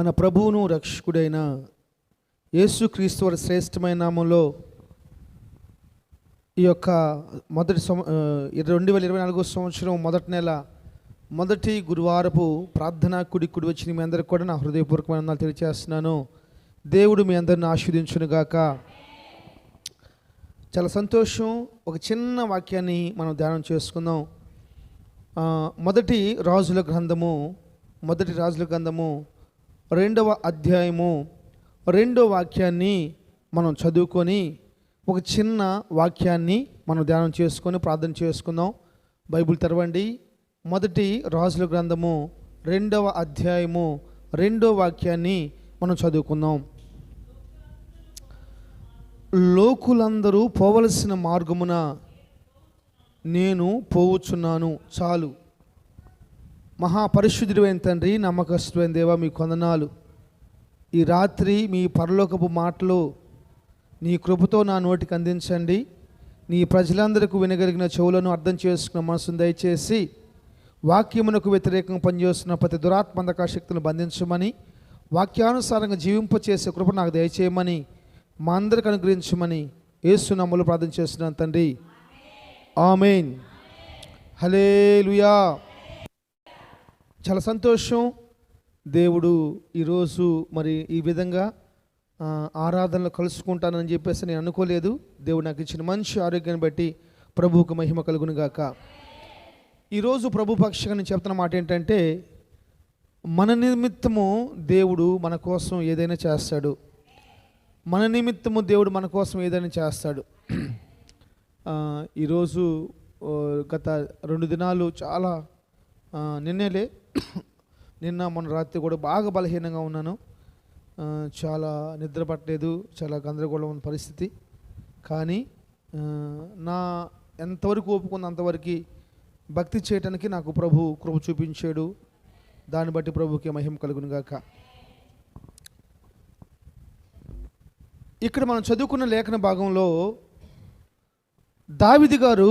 మన ప్రభువును రక్షకుడైన యేసుక్రీస్తు వారి శ్రేష్టమైన నామంలో ఈ యొక్క మొదటి సంవ రెండు వేల ఇరవై నాలుగో సంవత్సరం మొదటి నెల మొదటి గురువారపు ప్రార్థనా కుడి కుడి వచ్చిన మీ అందరికి కూడా నా హృదయపూర్వకమైన తెలియజేస్తున్నాను దేవుడు మీ అందరిని ఆస్వాదించునుగాక చాలా సంతోషం. ఒక చిన్న వాక్యాన్ని మనం ధ్యానం చేసుకుందాం. మొదటి రాజుల గ్రంథము మొదటి రాజుల గ్రంథము రెండవ అధ్యాయము రెండో వాక్యాన్ని మనం చదువుకొని ఒక చిన్న వాక్యాన్ని మనం ధ్యానం చేసుకొని ప్రార్థన చేసుకుందాం. బైబిల్ తెరవండి. మొదటి రాజుల గ్రంథము రెండవ అధ్యాయము రెండో వాక్యాన్ని మనం చదువుకుందాం. లోకులందరూ పోవలసిన మార్గమున నేను పోవచ్చున్నాను చాలు. మహాపరిశుద్ధుడైన తండ్రి నమ్మకస్తుడైన దేవా మీ కొందనాలు. ఈ రాత్రి మీ పరలోకపు మాటలు నీ కృపతో నా నోటికి అందించండి. నీ ప్రజలందరికీ వినగలిగిన చెవులను అర్థం చేసుకున్న మనసును దయచేసి వాక్యమునకు వ్యతిరేకంగా పనిచేస్తున్న ప్రతి దురాత్మందక శక్తులను బంధించమని వాక్యానుసారంగా జీవింపచేసే కృప నాకు దయచేయమని మా అందరికి అనుగ్రహించమని యేసు ప్రార్థన చేస్తున్నాను తండ్రి. ఆమెన్. హలేలుయా చాలా సంతోషం. దేవుడు ఈరోజు మరి ఈ విధంగా ఆరాధనలు కలుసుకుంటానని చెప్పేసి నేను అనుకోలేదు. దేవుడు నాకు ఇచ్చిన మంచి ఆరోగ్యాన్ని బట్టి ప్రభువుకు మహిమ కలుగును గాక. ఈరోజు ప్రభు పక్షంగా నేను చెప్తున్న మాట ఏంటంటే మన నిమిత్తము దేవుడు మన కోసం ఏదైనా చేస్తాడు. మన నిమిత్తము దేవుడు మన కోసం ఏదైనా చేస్తాడు. ఈరోజు గత రెండు దినాలు చాలా నిన్నేలే నిన్న మొన్న రాత్రి కూడా బాగా బలహీనంగా ఉన్నాను. చాలా నిద్ర పట్టలేదు చాలా గందరగోళం ఉన్న పరిస్థితి. కానీ నా ఎంతవరకు ఒప్పుకున్న అంతవరకు భక్తి చేయటానికి నాకు ప్రభు కృప చూపించాడు. దాన్ని బట్టి ప్రభుకి మహిమ కలుగునుగాక ఇక్కడ మనం చదువుకున్న లేఖన భాగంలో దావిది గారు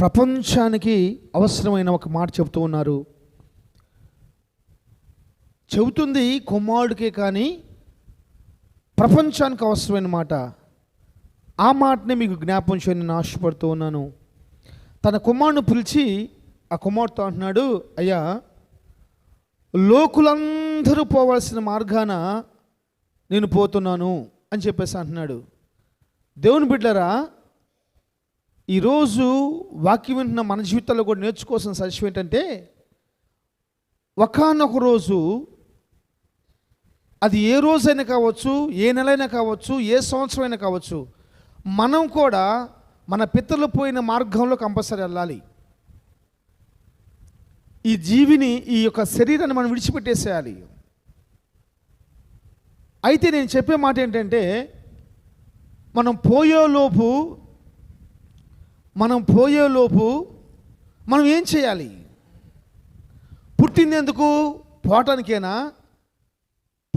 ప్రపంచానికి అవసరమైన ఒక మాట చెబుతూ ఉన్నారు. చెబుతుంది కుమారుడికే కానీ ప్రపంచానికి అవసరమైన మాట. ఆ మాటనే మీకు జ్ఞాపం చేయని నేను ఆశపడుతూ ఉన్నాను. తన కుమారుని పిలిచి ఆ కుమారుతో అంటున్నాడు అయ్యా లోకులందరూ పోవాల్సిన మార్గాన నేను పోతున్నాను అని చెప్పేసి అంటున్నాడు. దేవుని బిడ్డరా ఈరోజు వాక్యం వింటున్న మన జీవితాల్లో కూడా నేర్చుకోవాల్సిన సత్యం ఏంటంటే ఒకనొక రోజు అది ఏ రోజైనా కావచ్చు ఏ నెలైనా కావచ్చు ఏ సంవత్సరమైనా కావచ్చు మనం కూడా మన పితరులు పోయిన మార్గంలో కంపల్సరీ వెళ్ళాలి. ఈ జీవిని ఈ యొక్క శరీరాన్ని మనం విడిచిపెట్టేసేయాలి. అయితే నేను చెప్పే మాట ఏంటంటే మనం పోయేలోపు మనం పోయేలోపు మనం ఏం చేయాలి? పుట్టింది ఎందుకు? పోవటానికేనా?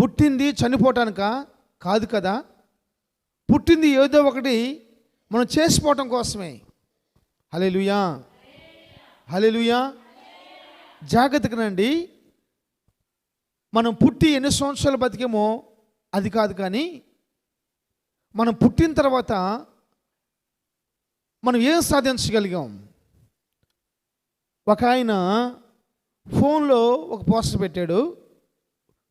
పుట్టింది చనిపోవటానికా? కాదు కదా. పుట్టింది ఏదో ఒకటి మనం చేసిపోవటం కోసమే. హలే లుయా హలే లుయా జాగ్రత్తగానండి మనం పుట్టి ఎన్ని సంవత్సరాలు బతికేమో అది కాదు కానీ మనం పుట్టిన తర్వాత మనం ఏం సాధించగలిగాం? ఒక ఆయన ఫోన్లో ఒక పోస్టర్ పెట్టాడు.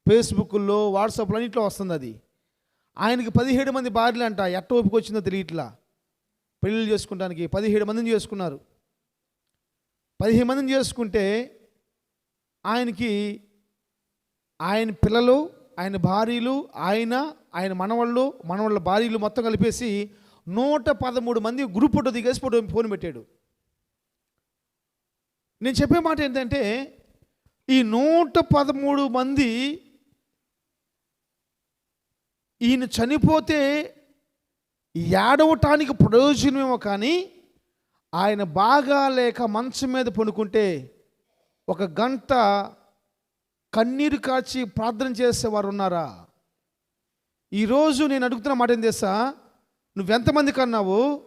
ఫేస్బుక్లో వాట్సాప్లో అన్నింటిలో వస్తుంది అది. ఆయనకి పదిహేడు మంది భార్యలు అంట ఎట్ట ఓపిక వచ్చిందో తెలియట్లా. పెళ్ళిళ్ళు చేసుకుంటానికి పదిహేడు మందిని చేసుకున్నారు. పదిహేను మందిని చేసుకుంటే ఆయనకి ఆయన పిల్లలు ఆయన భార్యలు ఆయన ఆయన మనవాళ్ళు మనవాళ్ళ భార్యలు మొత్తం కలిపేసి నూట పదమూడు మంది గ్రూప్ ఫోటో దిగేసి ఫోటో ఫోన్ పెట్టాడు. నేను చెప్పే మాట ఏంటంటే ఈ నూట పదమూడు మంది ఈయన చనిపోతే ఏడవటానికి ప్రయోజనమేమో కానీ ఆయన బాగా లేక మంచం మీద పడుకుంటే ఒక గంట కన్నీరు కాచి ప్రార్థన చేసేవారు ఉన్నారా? ఈరోజు నేను అడుగుతున్న మాట ఏం తెలుసా? నువ్వెంతమంది కన్నావు?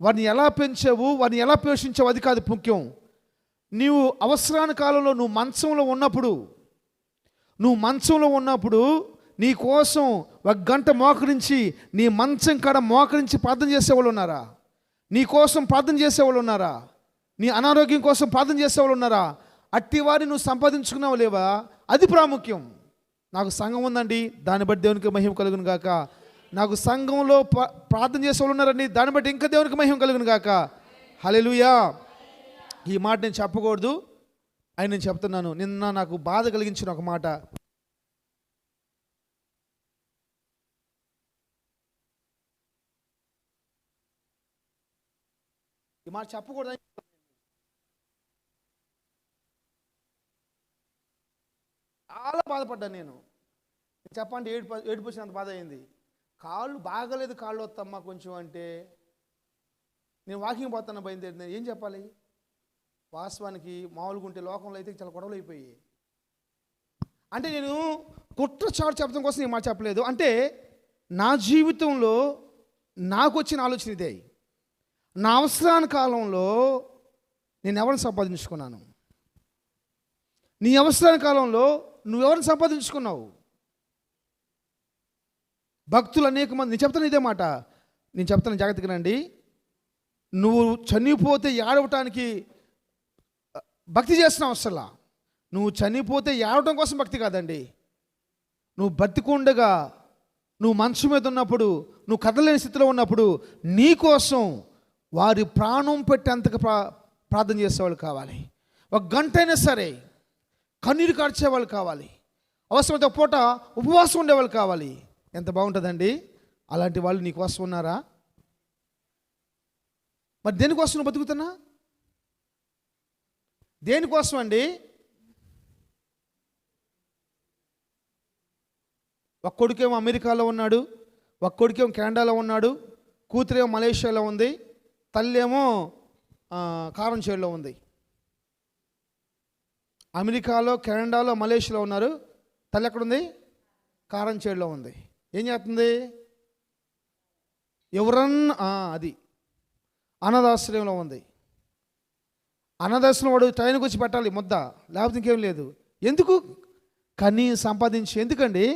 వారిని ఎలా పెంచావు? వారిని ఎలా పోషించావు? అది కాదు ముఖ్యం. నీవు అవసరాని కాలంలో నువ్వు మంచంలో ఉన్నప్పుడు నువ్వు మంచంలో ఉన్నప్పుడు నీ కోసం ఒక గంట మోకరించి నీ మంచం కాడ మోకరించి ప్రార్థన చేసేవాళ్ళు ఉన్నారా? నీ కోసం ప్రార్థన చేసేవాళ్ళు ఉన్నారా? నీ అనారోగ్యం కోసం ప్రార్థన చేసేవాళ్ళు ఉన్నారా? అట్టి వారిని నువ్వు సంపాదించుకున్నావు లేవా? అది ప్రాముఖ్యం. నాకు సంఘం ఉందండి దాన్ని బట్టి దేవునికి మహిమ కలుగును గాక. నాకు సంఘంలో ప్రార్థన చేసేవాళ్ళు ఉన్నారండి దాన్ని బట్టి ఇంకా దేవునికి మహిమ కలుగును గాక. హలెలుయా ఈ మాట నేను చెప్పకూడదు. అని నేను చెప్తున్నాను. నిన్న నాకు బాధ కలిగించిన ఒక మాట. ఈ మాట చెప్పకూడదు చాలా బాధపడ్డాను నేను. చెప్పండి ఏడు ఏడుపు వచ్చినంత బాధ అయింది కాళ్ళు బాగలేదు కాళ్ళు వద్దమ్మా కొంచెం అంటే. నేను వాకింగ్ పోతాను బయలుదేరి నేను ఏం చెప్పాలి? వాస్తవానికి మామూలుగా ఉంటే లోకంలో అయితే చాలా గొడవలు అయిపోయాయి. అంటే నేను కుట్ర చాటు చెప్పడం కోసం నేను మాట చెప్పలేదు. అంటే నా జీవితంలో నాకు వచ్చిన ఆలోచన ఇదే. నా అవసరాని కాలంలో నేను ఎవరిని సంపాదించుకున్నాను? నీ అవసరాని కాలంలో నువ్వెవరిని సంపాదించుకున్నావు? భక్తులు అనేక మంది నేను చెప్తాను ఇదే మాట. నేను చెప్తాను జాగ్రత్తగా రండి. నువ్వు చనిపోతే ఏడవటానికి భక్తి చేస్తున్నావు అవసరంలా? నువ్వు చనిపోతే ఏడవటం కోసం భక్తి కాదండి. నువ్వు బతికుండగా నువ్వు మంచం మీద ఉన్నప్పుడు నువ్వు కదలేని స్థితిలో ఉన్నప్పుడు నీ కోసం వారి ప్రాణం పెట్టేంతగా ప్రా ప్రార్థన చేసేవాళ్ళు కావాలి. ఒక గంట అయినా సరే కన్నీరు కార్చేవాళ్ళు కావాలి. అవసరమైతే పూట ఉపవాసం ఉండేవాళ్ళు కావాలి. ఎంత బాగుంటుందండి? అలాంటి వాళ్ళు నీకు కోసం ఉన్నారా? మరి దేనికోసం నువ్వు బతుకుతున్నా? దేనికోసం అండి? ఒక కొడుకేమో అమెరికాలో ఉన్నాడు ఒక కొడుకేమో కెనడాలో ఉన్నాడు కూతురేమో మలేషియాలో ఉంది తల్లి ఏమో కారం చేడులో ఉంది. అమెరికాలో కెనడాలో మలేషియాలో ఉన్నారు. తల్లి ఎక్కడుంది? కారం చేడులో ఉంది. ఏం చేస్తుంది? ఎవరన్నా అది అనాథాశ్రయంలో ఉంది. అనాథాశ్రయం వాడు ట్రైన్కి వచ్చి పెట్టాలి ముద్ద. లేకపోతే ఇంకేం లేదు. ఎందుకు? కనీ సంపాదించి ఎందుకండి?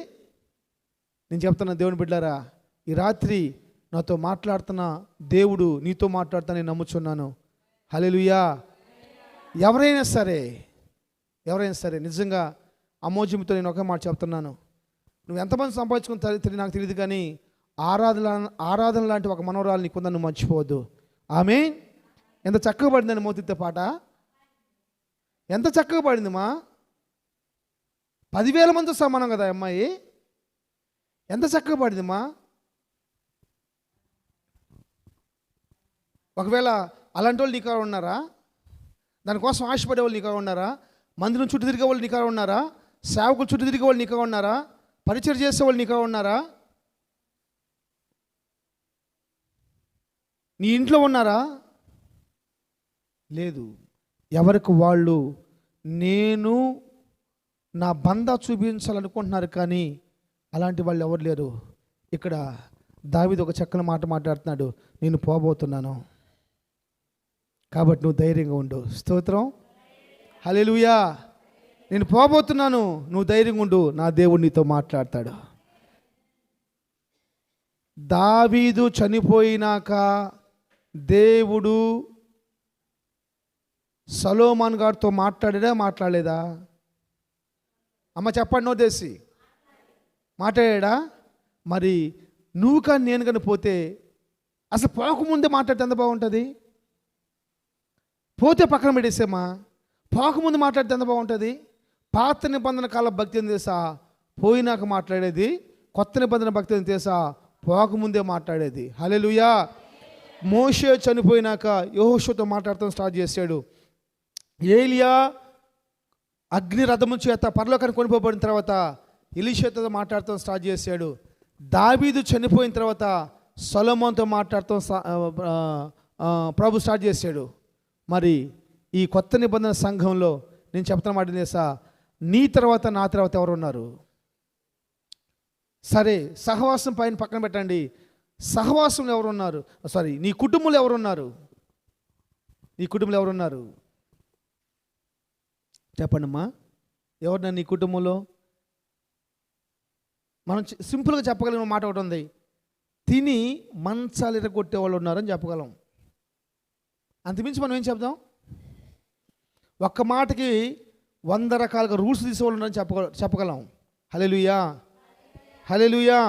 నేను చెప్తున్నా దేవుని బిడ్డారా ఈ రాత్రి నాతో మాట్లాడుతున్న దేవుడు నీతో మాట్లాడుతానని నమ్ముచున్నాను. హలెలుయా ఎవరైనా సరే ఎవరైనా సరే నిజంగా అమోజంతో నేను ఒక మాట చెప్తున్నాను. నువ్వు ఎంతమంది సంపాదించుకుని తెలియదు నాకు తెలియదు కానీ ఆరాధన ఆరాధన లాంటి ఒక మనోరాలు నీకుందని నువ్వు మర్చిపోవద్దు. ఆమె ఎంత చక్కగా పడిందని మోతిత్తే పాట. ఎంత చక్కగా పడింది మా. పదివేల మందితో సమానం కదా అమ్మాయి. ఎంత చక్కగా పాడింది మా. ఒకవేళ అలాంటి వాళ్ళు నీకు ఉన్నారా? దానికోసం ఆశపడే వాళ్ళు నీకు ఉన్నారా? మందిరం చుట్టూ తిరిగే వాళ్ళు నీకు ఉన్నారా? సేవకులు చుట్టూ తిరిగే వాళ్ళు నీకు ఉన్నారా? పరిచయం చేసే వాళ్ళు నీకు ఉన్నారా? నీ ఇంట్లో ఉన్నారా? లేదు. ఎవరికి వాళ్ళు నేను నా బంద చూపించాలనుకుంటున్నారు కానీ అలాంటి వాళ్ళు ఎవరు లేరు. ఇక్కడ దావిది ఒక చక్కని మాట మాట్లాడుతున్నాడు. నేను పోబోతున్నాను. కాబట్టి నువ్వు ధైర్యంగా ఉండు. స్తోత్రం. హలెలుయా నేను పోబోతున్నాను. నువ్వు ధైర్యంగా ఉండు. నా దేవుడు నీతో మాట్లాడతాడు. దావీదు చనిపోయినాక దేవుడు సలోమాన్ గారితో మాట్లాడాడా మాట్లాడలేదా? అమ్మ చెప్పండి నో దేశి మాట్లాడా మరి నువ్వు కానీ నేను కానీ పోతే అసలు పోకముందే మాట్లాడితే ఎంత బాగుంటుంది? పోతే పక్కన పెట్టేసేమా పోకముందు మాట్లాడితే ఎంత బాగుంటుంది? పాత నిబంధన కాల భక్తి అని తెలుసా? పోయినాక మాట్లాడేది కొత్త నిబంధన భక్తి అని తెలుసా? పోకముందే మాట్లాడేది. హల్లెలూయా. మోషే చనిపోయినాక యెహోషుతో మాట్లాడటం స్టార్ట్ చేశాడు. ఏలియా అగ్ని రథము చేత పరలోకానికి కొనిపోబడిన తర్వాత ఎలిషేతో మాట్లాడటం స్టార్ట్ చేశాడు. దావీదు చనిపోయిన తర్వాత సొలమోన్తో మాట్లాడటం ప్రభు స్టార్ట్ చేశాడు. మరి ఈ కొత్త నిబంధన సంఘంలో నేను చెప్తున్న మాట చేసా నీ తర్వాత నా తర్వాత ఎవరు ఉన్నారు సరే సహవాసం పైన పక్కన పెట్టండి. సహవాసంలో ఎవరు ఉన్నారు సారీ నీ కుటుంబంలో ఎవరు ఉన్నారు నీ కుటుంబంలో ఎవరు ఉన్నారు చెప్పండమ్మా. ఎవరున్నారు నీ కుటుంబంలో? మనం సింపుల్గా చెప్పగలిగిన మాట ఒకటి ఉంది. తిని మంచాలు ఎరగొట్టే వాళ్ళు ఉన్నారని చెప్పగలం. అంతమించి మనం ఏం చెప్దాం? ఒక్క మాటకి వంద రకాలుగా రూల్స్ తీసుకోవాలని ఉన్నారని చెప్పగ చెప్పగలం. హలెలుయా హలెలుయా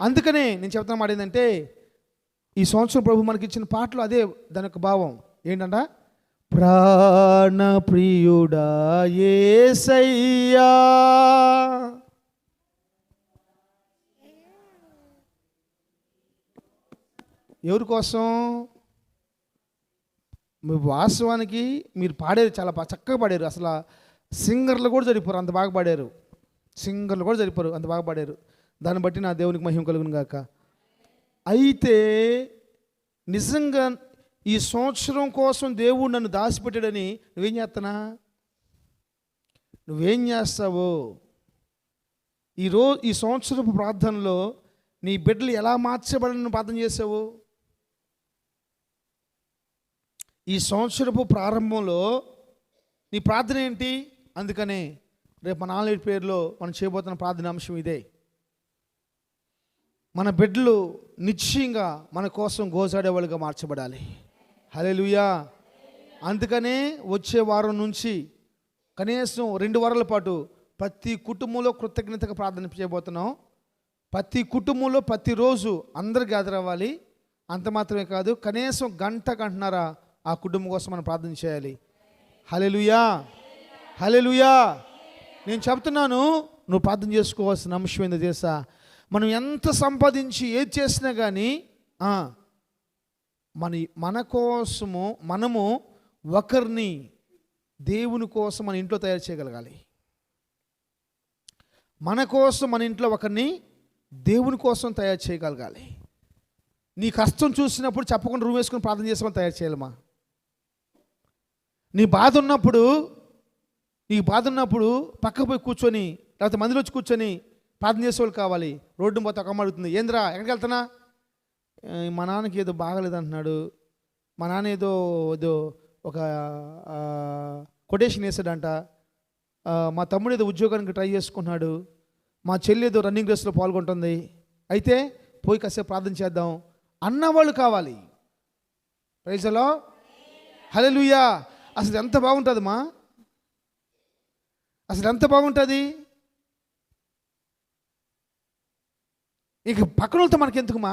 అందుకనే నేను చెప్తున్న మాట ఏంటంటే ఈ సంవత్సరం ప్రభు మనకి ఇచ్చిన పాటలు అదే దాని యొక్క భావం. ఏంటంట? ప్రాణప్రియుడా ఏసయ్యా ఎవరి కోసం? మీ వాస్తవానికి మీరు పాడారు చాలా చక్కగా పాడారు. అసలు సింగర్లు కూడా జరిపారు అంత బాగా పాడారు. సింగర్లు కూడా జరిపారు అంత బాగా పాడారు. దాన్ని బట్టి నా దేవునికి మహిమ కలుగును గాక. అయితే నిజంగా ఈ సంవత్సరం కోసం దేవుడు నన్ను దాచిపెట్టాడని నువ్వేం చేస్తున్నా నువ్వేం చేస్తావు? ఈరోజు ఈ సంవత్సరపు ప్రార్థనలో నీ బిడ్డలు ఎలా మార్చబడని ప్రార్థన చేసావు? ఈ సంవత్సరపు ప్రారంభంలో నీ ప్రార్థన ఏంటి? అందుకనే రేపు మన ఆన్లైన్ పేరులో మనం చేయబోతున్న ప్రార్థన అంశం ఇదే. మన బిడ్డలు నిశ్చయంగా మన కోసం గోజాడేవాళ్ళుగా మార్చబడాలి. హల్లెలూయా. అందుకనే వచ్చే వారం నుంచి కనీసం రెండు వారాల పాటు ప్రతి కుటుంబంలో కృతజ్ఞతగా ప్రార్థన చేయబోతున్నాం. ప్రతి కుటుంబంలో ప్రతిరోజు అందరు గ్యాదర్ అవ్వాలి. అంత మాత్రమే కాదు కనీసం గంట గంటన్నర ఆ కుటుంబం కోసం మనం ప్రార్థన చేయాలి. హలెలుయా హలెలుయా నేను చెప్తున్నాను నువ్వు ప్రార్థన చేసుకోవాల్సిన అంశం ఏందో తెలుసా? మనం ఎంత సంపాదించి ఏది చేసినా కానీ మన మన కోసము మనము ఒకరిని దేవుని కోసం మన ఇంట్లో తయారు చేయగలగాలి. మన కోసం మన ఇంట్లో ఒకరిని దేవుని కోసం తయారు చేయగలగాలి. నీ కష్టం చూసినప్పుడు చెప్పకుండా రూమ్ వేసుకొని ప్రార్థన చేసే తయారు చేయాలమ్మా. నీ బాధ ఉన్నప్పుడు నీ బాధ ఉన్నప్పుడు పక్కకు పోయి కూర్చొని లేకపోతే మందిలో వచ్చి కూర్చొని ప్రార్థన చేసేవాళ్ళు కావాలి. రోడ్డు పోతే ఒక అమ్మ అడుగుతుంది ఏంద్రా ఎక్కడికి వెళ్తున్నా? మా నాన్నకి ఏదో బాగలేదు అంటున్నాడు మా నాన్న ఏదో ఏదో ఒక కొటేషన్ వేసాడంట. మా తమ్ముడు ఏదో ఉద్యోగానికి ట్రై చేసుకున్నాడు మా చెల్లి ఏదో రన్నింగ్ రేస్లో పాల్గొంటుంది. అయితే పోయి కాసేపు ప్రార్థన చేద్దాం. అన్నవాళ్ళు కావాలి. ప్రైజలో హల్లెలూయా. అసలు ఎంత బాగుంటుందమ్మా అసలు ఎంత బాగుంటుంది? ఇక పక్కన వాళ్ళతో మనకి ఎందుకుమా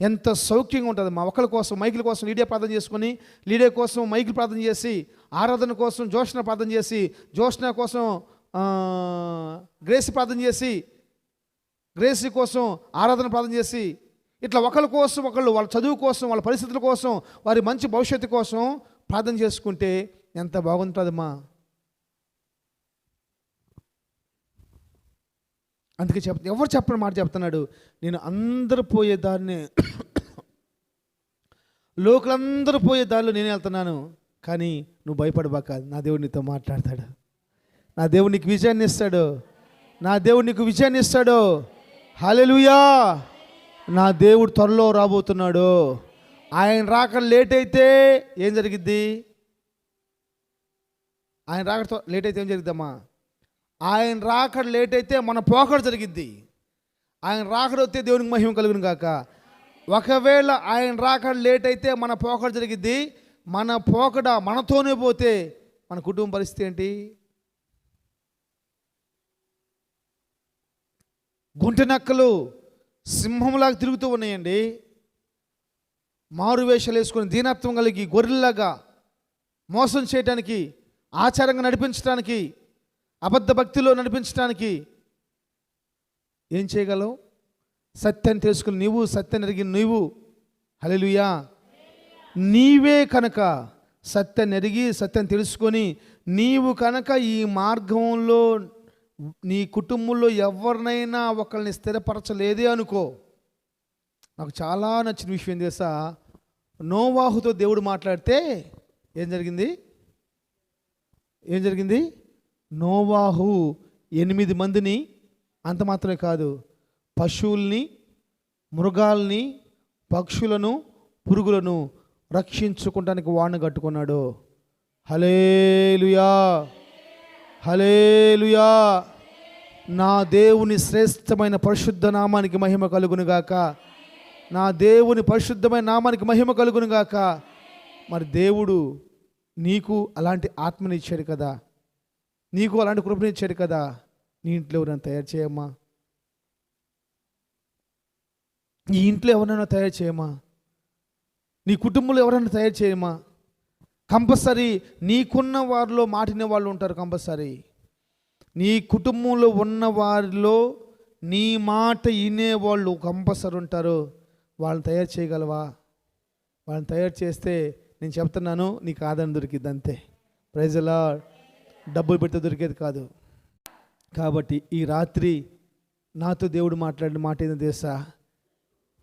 ఎంత సౌఖ్యంగా ఉంటుంది మా. ఒకరి కోసం మైకుల కోసం లీడే ప్రార్థన చేసుకొని లీడే కోసం మైకులు ప్రార్థన చేసి ఆరాధన కోసం జోష్ణ ప్రార్థన చేసి జోష్ణ కోసం గ్రేస్ గ్రేసి ప్రార్థన చేసి గ్రేసి కోసం ఆరాధన ప్రార్థన చేసి ఇట్లా ఒకరి కోసం ఒకళ్ళు వాళ్ళ చదువు కోసం వాళ్ళ పరిస్థితుల కోసం వారి మంచి భవిష్యత్తు కోసం ప్రార్థన చేసుకుంటే ఎంత బాగుంటుందమ్మా. అందుకే చెప్ ఎవరు చెప్పని మాట చెప్తున్నాడు? నేను అందరు పోయే దారిని లోకలందరూ పోయే దారిలో నేను వెళ్తున్నాను. కానీ నువ్వు భయపడబాక నా దేవుడు నీతో మాట్లాడతాడు. నా దేవుడు నీకు విజయాన్ని ఇస్తాడు. నా దేవుడు నీకు విజయాన్ని ఇస్తాడు. హల్లెలూయా! నా దేవుడు త్వరలో రాబోతున్నాడు. ఆయన రాక లేట్ అయితే ఏం జరిగిద్ది? ఆయన రాకడతో లేట్ అయితే ఏం జరిగిద్దమ్మా? ఆయన రాకడ లేట్ అయితే మన పోకడ జరిగిద్ది. ఆయన రాకడ వస్తే దేవునికి మహిమ కలుగును కాక ఒకవేళ ఆయన రాకడ లేట్ అయితే మన పోకడ జరిగిద్ది. మన పోకడ మనతోనే పోతే మన కుటుంబ పరిస్థితి ఏంటి? గుంటనక్కలు సింహంలాగా తిరుగుతూ ఉన్నాయండి. మారు వేషాలు వేసుకొని దీనత్వం కలిగి గొర్రెల్లాగా మోసం చేయడానికి ఆచారంగా నడిపించడానికి అబద్ధ భక్తిలో నడిపించడానికి ఏం చేయగలవు? సత్యాన్ని తెలుసుకుని నీవు సత్యాన్ని ఎరిగిన నీవు హలెలుయా నీవే కనుక సత్యాన్ని ఎరిగి సత్యం తెలుసుకొని నీవు కనుక ఈ మార్గంలో నీ కుటుంబంలో ఎవరినైనా ఒకరిని స్థిరపరచలేదే అనుకో. నాకు చాలా నచ్చిన విషయం తెలుసా? నోవాహుతో దేవుడు మాట్లాడితే ఏం జరిగింది? ఏం జరిగింది? నోవాహు ఎనిమిది మందిని అంత మాత్రమే కాదు పశువుల్ని మృగాల్ని పక్షులను పురుగులను రక్షించుకోవడానికి వాణ్ణి కట్టుకున్నాడు. హలేలుయా హలేలుయా నా దేవుని శ్రేష్టమైన పరిశుద్ధ నామానికి మహిమ కలుగును గాక. నా దేవుని పరిశుద్ధమైన నామానికి మహిమ కలుగును గాక. మరి దేవుడు నీకు అలాంటి ఆత్మని ఇచ్చాడు కదా. నీకు అలాంటి కృపని ఇచ్చాడు కదా. నీ ఇంట్లో ఎవరైనా తయారు చేయమ్మా. నీ ఇంట్లో ఎవరైనా తయారు చేయమా నీ కుటుంబంలో ఎవరైనా తయారు చేయమా కంపల్సరీ నీకున్న వారిలో మాటిన వాళ్ళు ఉంటారు కంపల్సరీ. నీ కుటుంబంలో ఉన్న వారిలో నీ మాట వినేవాళ్ళు కంపల్సరీ ఉంటారు. వాళ్ళని తయారు చేయగలవా? వాళ్ళని తయారు చేస్తే నేను చెప్తున్నాను నీకు ఆదరణ దొరికిద్ది అంతే. ప్రైజ్లా డబ్బులు పెడితే దొరికేది కాదు. కాబట్టి ఈ రాత్రి నాతో దేవుడు మాట్లాడిన మాట ఏంటో తెలుసా?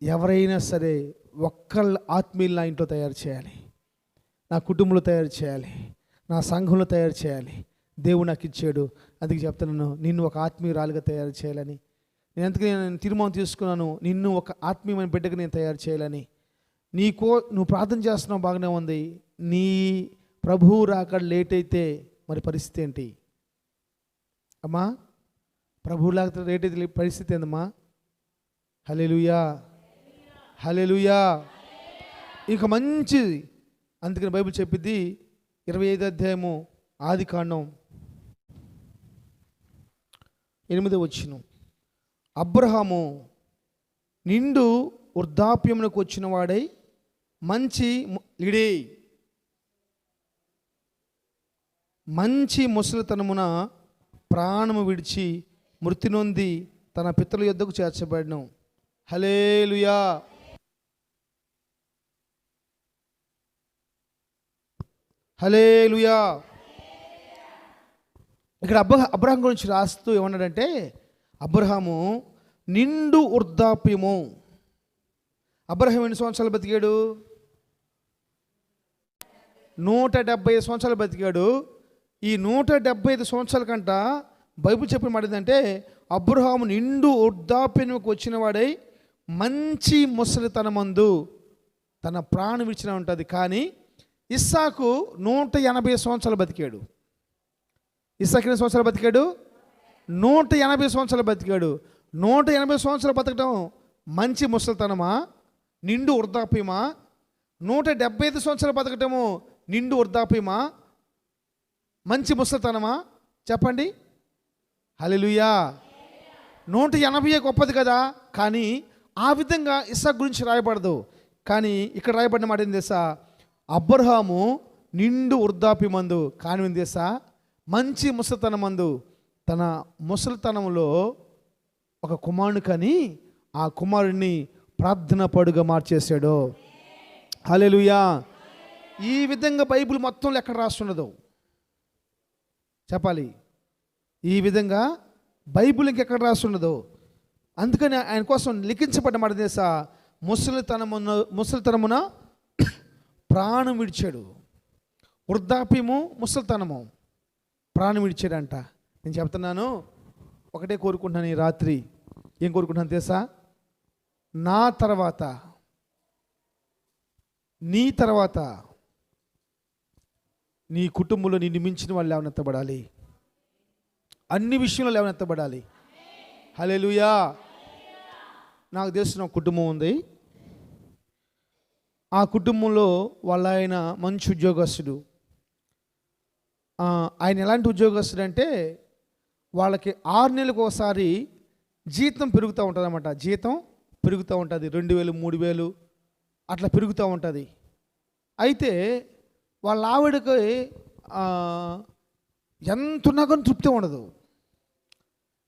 ఎవరైనా సరే ఒక్కళ్ళ ఆత్మీయులు నా ఇంట్లో తయారు చేయాలి. నా కుటుంబంలో తయారు చేయాలి. నా సంఘంలో తయారు చేయాలి. దేవుడు నాకు ఇచ్చాడు. అందుకే చెప్తున్నాను నిన్ను ఒక ఆత్మీయురాలుగా తయారు చేయాలని. నేను ఎందుకు నేను తీర్మానం తీసుకున్నాను నిన్ను ఒక ఆత్మీయమైన బిడ్డగా నేను తయారు చేయాలని. నీకో నువ్వు ప్రార్థన చేస్తున్నావు బాగానే ఉంది. నీ ప్రభువు రాక లేట్ అయితే మరి పరిస్థితి ఏంటి? అమ్మా ప్రభువు లేకపోతే లేట్ అయితే పరిస్థితి ఏందమ్మా? హలెలుయా హలెలుయా ఇక మంచిది. అందుకని బైబిల్ చెప్పింది ఇరవై ఐదు అధ్యాయము ఆది కాండం ఎనిమిది వచ్చిన. అబ్రహాము నిండు వృద్ధాప్యమునకు వచ్చిన వాడై మంచి ము- మంచి ముసలితనమున ప్రాణము విడిచి మృతి నొంది తన పితృల యొద్దకు చేర్చబడిన హలేలుయా హలేలుయా ఇక్కడ అబ్బ అబ్రహం గురించి రాస్తూ ఏమన్నాడంటే అబ్రహాము నిండు వృద్ధాప్యము. అబ్రహం ఎన్ని సంవత్సరాలు బతికాడు? నూట డెబ్బై ఐదు సంవత్సరాలు బతికాడు. ఈ నూట డెబ్బై ఐదు సంవత్సరాల కంట బైబిల్ చెప్పిన మాట ఏంటంటే అబ్రహాము నిండు వృద్ధాప్యంకి వచ్చిన వాడై మంచి ముసలితనమందు తన ప్రాణం విడిచిన ఉంటుంది. కానీ ఇస్సాకు నూట ఎనభై సంవత్సరాలు బతికాడు. ఇస్సాకు ఎన్ని సంవత్సరాలు బతికాడు? నూట ఎనభై సంవత్సరాలు బతికాడు. నూట ఎనభై సంవత్సరాలు బతకడం మంచి ముసలితనమా? నిండు వృద్ధాప్యమా? నూట డెబ్బై ఐదు సంవత్సరాలు బతకటము నిండు వృద్ధాప్యమా? మంచి ముసలితనమా? చెప్పండి. హల్లెలూయా. నూట ఎనభై గొప్పది కదా? కానీ ఆ విధంగా ఇసాక్ గురించి రాయబడదు. కానీ ఇక్కడ రాయబడిన మాట ఏం తెలుసా? అబ్రహాము నిండు వృద్ధాప్యమందు కానీ ఏం తెలుసా? మంచి ముసలితనమందు తన ముసలితనంలో ఒక కుమారుని కానీ ఆ కుమారుడిని ప్రార్థన పడుగా మార్చేశాడు. హల్లెలూయా. ఈ విధంగా బైబిల్ మొత్తంలో ఎక్కడ రాస్తున్నదో? చెప్పాలి. ఈ విధంగా బైబుల్ ఇంకెక్కడ రాస్తున్నదో? అందుకని ఆయన కోసం లిఖించబడ్డ మాట దేశ ముసలితనమున ముసలితనమున ప్రాణం విడిచాడు. వృద్ధాప్యము ముసలితనము ప్రాణం విడిచాడంట. నేను చెప్తున్నాను ఒకటే కోరుకుంటున్నాను ఈ రాత్రి. ఏం కోరుకుంటున్నాను తెలుసా? నా తర్వాత నీ తర్వాత నీ కుటుంబంలో నిన్ను మించిన వాళ్ళు లేవనెత్తబడాలి అన్ని విషయంలో లేవనెత్తబడాలి హల్లెలూయా. నాకు తెలిసిన ఒక కుటుంబం ఉంది. ఆ కుటుంబంలో వాళ్ళ ఆయన మంచి ఉద్యోగస్తుడు. ఆయన ఎలాంటి ఉద్యోగస్తుడు అంటే వాళ్ళకి ఆరు నెలలకు ఒకసారి జీతం పెరుగుతూ ఉంటుంది అన్నమాట జీతం పెరుగుతూ ఉంటుంది. రెండు వేలు మూడు వేలు అట్లా పెరుగుతూ ఉంటుంది. అయితే వాళ్ళ ఆవిడకి ఎంత ఉన్నా కానీ తృప్తి ఉండదు.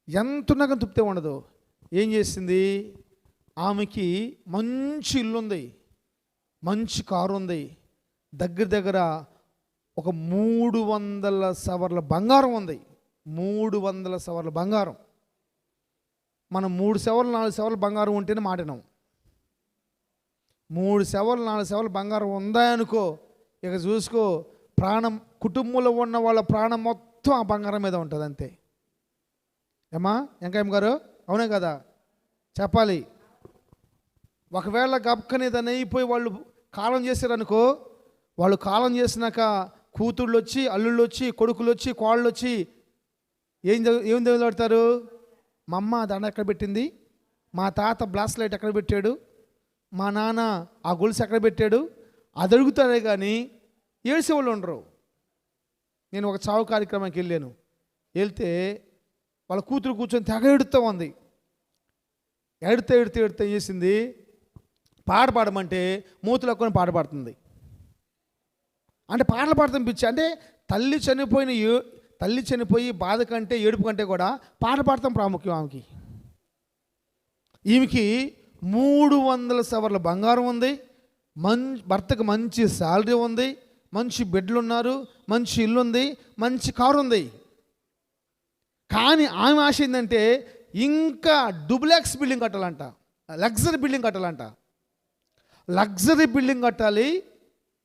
ఎంత ఉన్నా కానీ తృప్తి ఉండదు. ఏం చేసింది? ఆమెకి మంచి ఇల్లు ఉంది. మంచి కారు ఉంది. దగ్గర దగ్గర ఒక మూడు వందల సవర్ల బంగారం ఉంది. మూడు వందల సవర్ల బంగారం. మనం మూడు సెవర్లు నాలుగు సెవర్లు బంగారం ఉంటేనే మాటినాం. మూడు సెవర్లు నాలుగు సెవర్లు బంగారం ఉందా అనుకో ఇక చూసుకో ప్రాణం కుటుంబంలో ఉన్న వాళ్ళ ప్రాణం మొత్తం ఆ బంగారం మీద ఉంటుంది అంతే. ఏమా? వెంకయ్య గారు? అవునే కదా? చెప్పాలి. ఒకవేళ గబక్కని దాన్ని అయిపోయి వాళ్ళు కాలం చేశారనుకో వాళ్ళు కాలం చేసినాక కూతుళ్ళు వచ్చి అల్లుళ్ళు వచ్చి కొడుకులు వచ్చి కోళ్ళు వచ్చి ఏం ఏం చదువులాడతారు మా అమ్మ దండ ఎక్కడ పెట్టింది? మా తాత బ్లాస్ లైట్ ఎక్కడ పెట్టాడు? మా నాన్న ఆ గొలుసు ఎక్కడ పెట్టాడు? అది అడుగుతారే కానీ ఏడ్చేవాళ్ళు ఉండరు. నేను ఒక చావు కార్యక్రమానికి వెళ్ళాను. వెళ్తే వాళ్ళ కూతురు కూర్చొని తెగ ఎడుతూ ఉంది. ఎడితే ఎడితే ఎడితే చేసింది? పాట పాడమంటే మూతులు కొని పాట పాడుతుంది. అంటే పాటలు పాడతాం పిచ్చి. అంటే తల్లి చనిపోయిన తల్లి చనిపోయి బాధ కంటే ఏడుపు కంటే కూడా పాట పాడతాం ప్రాముఖ్యం ఆమెకి. ఈమెకి మూడు వందల సవర్ల బంగారం ఉంది. మం భర్తకు మంచి శాలరీ ఉంది మంచి బెడ్లు ఉన్నారు మంచి ఇల్లు ఉంది మంచి కారు ఉంది కానీ ఆమె ఆశ ఏంటంటే ఇంకా డూప్లెక్స్ బిల్డింగ్ కట్టాలంట లగ్జరీ బిల్డింగ్ కట్టాలంట. లగ్జరీ బిల్డింగ్ కట్టాలి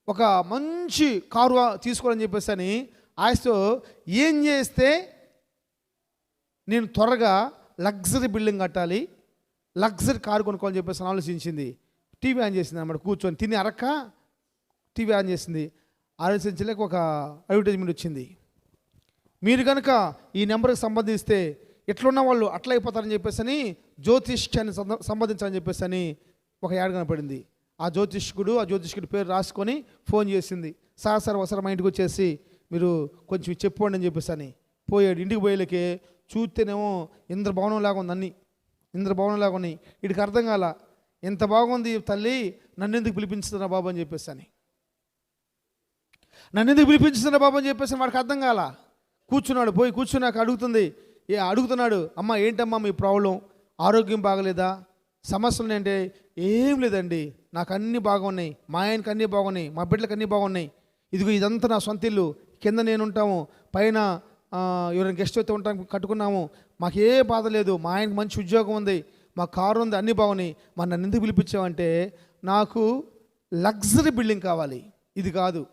ఒక మంచి కారు తీసుకోవాలని చెప్పేసి అని ఆశతో ఏం చేస్తే నేను త్వరగా లగ్జరీ బిల్డింగ్ కట్టాలి లగ్జరీ కారు కొనుక్కోవాలని చెప్పేసి అని ఆలోచించింది. టీవీ ఆన్ చేసింది అనమాట కూర్చొని. తిని అరక్క టీవీ ఆన్ చేసింది. ఆలోచించలేక ఒక అడ్వర్టైజ్మెంట్ వచ్చింది. మీరు కనుక ఈ నెంబర్కి సంబంధిస్తే ఎట్లున్న వాళ్ళు అట్లా అయిపోతారని చెప్పేసి అని జ్యోతిష్యాన్ని సంబంధించాలని చెప్పేసి అని ఒక యాడ్ కనపడింది. ఆ జ్యోతిష్కుడు ఆ జ్యోతిష్కుడి పేరు రాసుకొని ఫోన్ చేసింది. సార్ సార్ ఒకసారి మా ఇంటికి వచ్చేసి మీరు కొంచెం చెప్పుకోండి అని చెప్పేసి అని. పోయాడు. ఇంటికి పోయేలకే చూస్తేనేమో ఇంద్రభవనం లాగా ఉంది ఇంద్రభవనం లాగా ఉన్నాయి. వీడికి అర్థం కాల ఎంత బాగుంది తల్లి నన్ను ఎందుకు పిలిపించుతున్నా బాబు అని చెప్పేసి అని నన్ను ఎందుకు పిలిపించుతున్నా బాబు అని చెప్పేసి వాడికి అర్థం కాల? కూర్చున్నాడు పోయి కూర్చున్నాక అడుగుతుంది. ఏ అడుగుతున్నాడు అమ్మ ఏంటమ్మా మీ ప్రాబ్లం ఆరోగ్యం బాగలేదా? సమస్యలు అంటే ఏం లేదండి. నాకు అన్నీ బాగున్నాయి. మా ఆయనకి అన్నీ బాగున్నాయి. మా బిడ్డలకు అన్నీ బాగున్నాయి. ఇదిగో ఇదంతా నా సొంత ఇల్లు. కింద నేను ఉంటాము పైన ఎవరైనా గెస్ట్ అయితే ఉంటాం కట్టుకున్నాము. మాకు ఏ బాధ లేదు. మా ఆయనకి మంచి ఉద్యోగం ఉంది. మా కారు ఉంది అన్నీ బాగున్నాయి. మరి నన్ను ఎందుకు పిలిపించావంటే నాకు లగ్జరీ బిల్డింగ్ కావాలి. ఇది కాదు.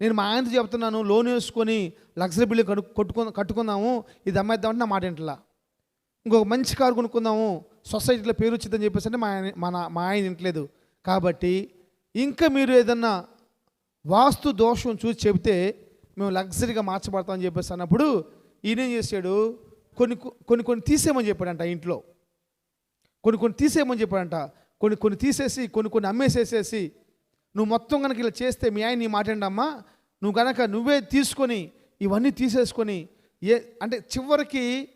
నేను మా ఆయనతో చెప్తున్నాను లోన్ వేసుకొని లగ్జరీ బిల్డింగ్ కట్టు కొట్టుకు కట్టుకుందాము. ఇది అమ్మేద్దామంటే నా మాట ఇంట్లో ఇంకొక మంచి కారు కొనుక్కుందాము. సొసైటీలో పేరు వచ్చిందని చెప్పేసి అంటే మా ఆయన మా నా- మా ఆయన ఇంట్లేదు కాబట్టి ఇంకా మీరు ఏదన్నా వాస్తు దోషం చూసి చెబితే మేము లగ్జరీగా మార్చబడతామని చెప్పేసి అన్నప్పుడు ఈయనేం చేశాడు? కొన్ని కొన్ని కొన్ని తీసేయమని చెప్పాడంట ఇంట్లో. కొన్ని కొన్ని తీసేయమని చెప్పాడంట. కొన్ని కొన్ని తీసేసి కొన్ని కొన్ని అమ్మేసేసేసి నువ్వు మొత్తం కనుక ఇలా చేస్తే మీ ఆయన నీ మాట్లాడమ్మా నువ్వు కనుక నువ్వే తీసుకొని ఇవన్నీ తీసేసుకొని ఏ అంటే చివరికి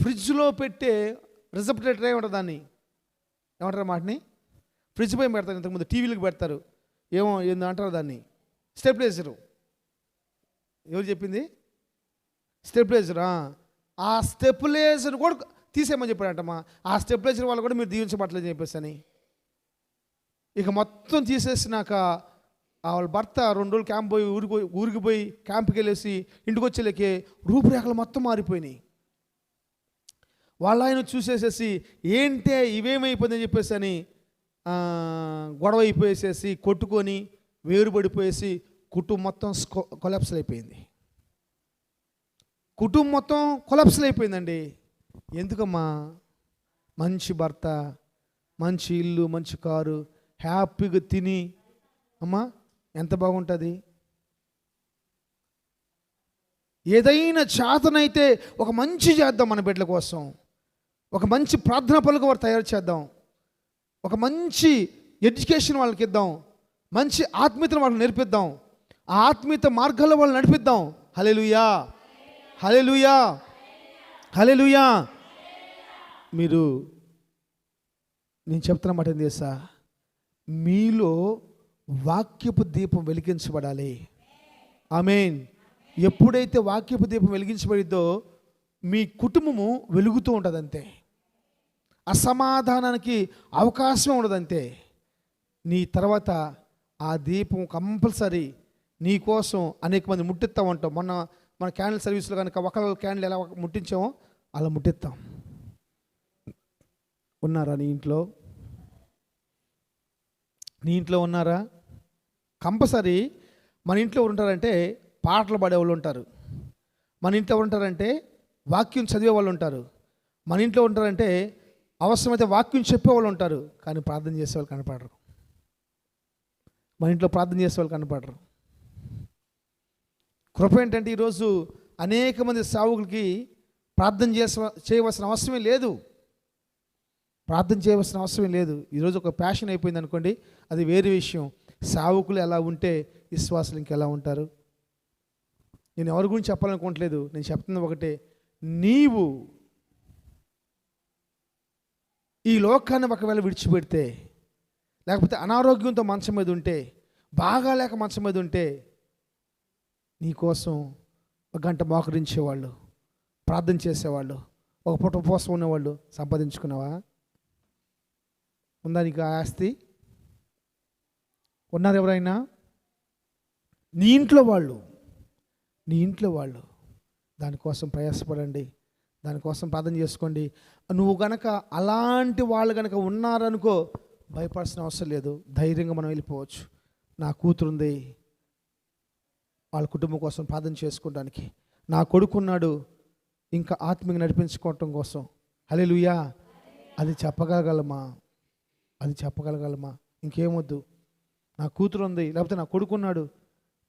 ఫ్రిడ్జ్లో పెట్టే రిజప్టేటర్ ఏమంటారు దాన్ని. ఏమంటారు మాటని? ఫ్రిడ్జ్ పై పెడతారు ఇంతకుముందు టీవీలకు పెడతారు. ఏమో ఏందో అంటారు దాన్ని. స్టెప్లైజరు. ఎవరు చెప్పింది? స్టెప్లైజరా? ఆ స్టెప్లైజర్ కూడా తీసేయమని చెప్పాడంటమ్మా. ఆ స్టెప్లైజర్ వాళ్ళు కూడా మీరు దీవించబట్టలేదు చెప్పేసి అని. ఇక మొత్తం తీసేసినాక వాళ్ళ భర్త రెండు రోజులు క్యాంప్ పోయి ఊరికి పోయి ఊరికి పోయి క్యాంప్కి వెళ్ళేసి ఇంటికి వచ్చేలేకే రూపురేఖలు మొత్తం మారిపోయినాయి. వాళ్ళ ఆయన చూసేసేసి ఏంటే ఇవేమైపోయిందని చెప్పేసి అని గొడవ అయిపోయేసేసి కొట్టుకొని వేరుపడిపోయేసి కుటుంబం మొత్తం కొలాప్సల్ అయిపోయింది. కుటుంబం మొత్తం కొలాప్సల్ అయిపోయిందండి. ఎందుకమ్మా? మంచి భర్త మంచి ఇల్లు మంచి కారు హ్యాపీగా తిని. అమ్మా ఎంత బాగుంటుంది? ఏదైనా చేతనైతే ఒక మంచి చేద్దాం మన బిడ్డల కోసం. ఒక మంచి ప్రార్థన పలుకు వారు తయారు చేద్దాం. ఒక మంచి ఎడ్యుకేషన్ వాళ్ళకి ఇద్దాం. మంచి ఆత్మీయతను వాళ్ళకి నేర్పిద్దాం. ఆ ఆత్మీయత మార్గాల్లో వాళ్ళు నడిపిద్దాం. హలెలుయా హలెలుయా హలెలుయా మీరు నేను చెప్తున్న మాట ఏం తెలుసా? మీలో వాక్యపు దీపం వెలిగించబడాలి. ఆమెన్. ఎప్పుడైతే వాక్యపు దీపం వెలిగించబడిద్దో మీ కుటుంబము వెలుగుతూ ఉంటుంది అంతే అసమాధానానికి అవకాశం ఉండదంతే. నీ తర్వాత ఆ దీపం కంపల్సరీ నీ కోసం అనేక మంది ముట్టిస్తాం ఉంటాం మొన్న మన క్యాండిల్ సర్వీస్లో కనుక ఒకళ్ళ క్యాండిల్ ఎలా ముట్టించామో అలా ముట్టిస్తాం ఉన్నారా నీ ఇంట్లో? నీ ఇంట్లో ఉన్నారా? కంపల్సరీ మన ఇంట్లో ఉంటారంటే పాటలు పాడే వాళ్ళు ఉంటారు. మన ఇంట్లో ఉంటారంటే వాక్యం చదివే వాళ్ళు ఉంటారు. మన ఇంట్లో ఉంటారంటే అవసరమైతే వాక్యం చెప్పేవాళ్ళు ఉంటారు. కానీ ప్రార్థన చేసే వాళ్ళు కనపడరు. మన ఇంట్లో ప్రార్థన చేసే వాళ్ళు కనపడరు. కృప ఏంటంటే ఈరోజు అనేక మంది సావుకులకి ప్రార్థన చేస చేయవలసిన అవసరమే లేదు. ప్రార్థన చేయవలసిన అవసరం లేదు. ఈరోజు ఒక ప్యాషన్ అయిపోయింది అనుకోండి అది వేరే విషయం. సావుకులు ఎలా ఉంటే విశ్వాసులు ఇంకెలా ఉంటారు? నేను ఎవరి గురించి చెప్పాలనుకోవట్లేదు నేను చెప్తున్న ఒకటే. నీవు ఈ లోకాన్ని ఒకవేళ విడిచిపెడితే లేకపోతే అనారోగ్యంతో మంచం మీద ఉంటే బాగా లేక మంచం మీద ఉంటే నీకోసం ఒక గంట మోకరించేవాళ్ళు ప్రార్థన చేసేవాళ్ళు ఒక పూట ఉపవాసం ఉన్నవాళ్ళు సంపాదించుకున్నావా? ఉందా నీకు ఆస్తి. ఉన్నారు ఎవరైనా నీ ఇంట్లో వాళ్ళు. నీ ఇంట్లో వాళ్ళు. దానికోసం ప్రయాసపడండి. దానికోసం ప్రార్థన చేసుకోండి. నువ్వు గనక అలాంటి వాళ్ళు గనక ఉన్నారనుకో భయపడాల్సిన అవసరం లేదు. ధైర్యంగా మనం వెళ్ళిపోవచ్చు. నా కూతురుంది. వాళ్ళ కుటుంబం కోసం ప్రార్థన చేసుకోవడానికి. నా కొడుకున్నాడు. ఇంకా ఆత్మీయ నడిపించుకోవటం కోసం. హల్లెలూయా. అది చెప్పగలగలమా? అది చెప్పగలగలమా? ఇంకేమొద్దు. నా కూతురు ఉంది లేకపోతే నా కొడుకున్నాడు.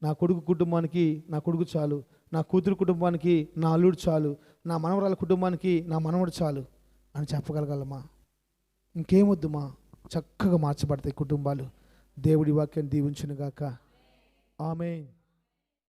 నా కొడుకు కుటుంబానికి నా కొడుకు చాలు. నా కూతురు కుటుంబానికి నా అల్లుడు చాలు. నా మనవరాల కుటుంబానికి నా మనవడు చాలు అని చెప్పగలగలమా? ఇంకేమొద్దు మా చక్కగా మార్చబడతాయి కుటుంబాలు. దేవుడి వాక్యాన్ని దీవించునుగాక. ఆమె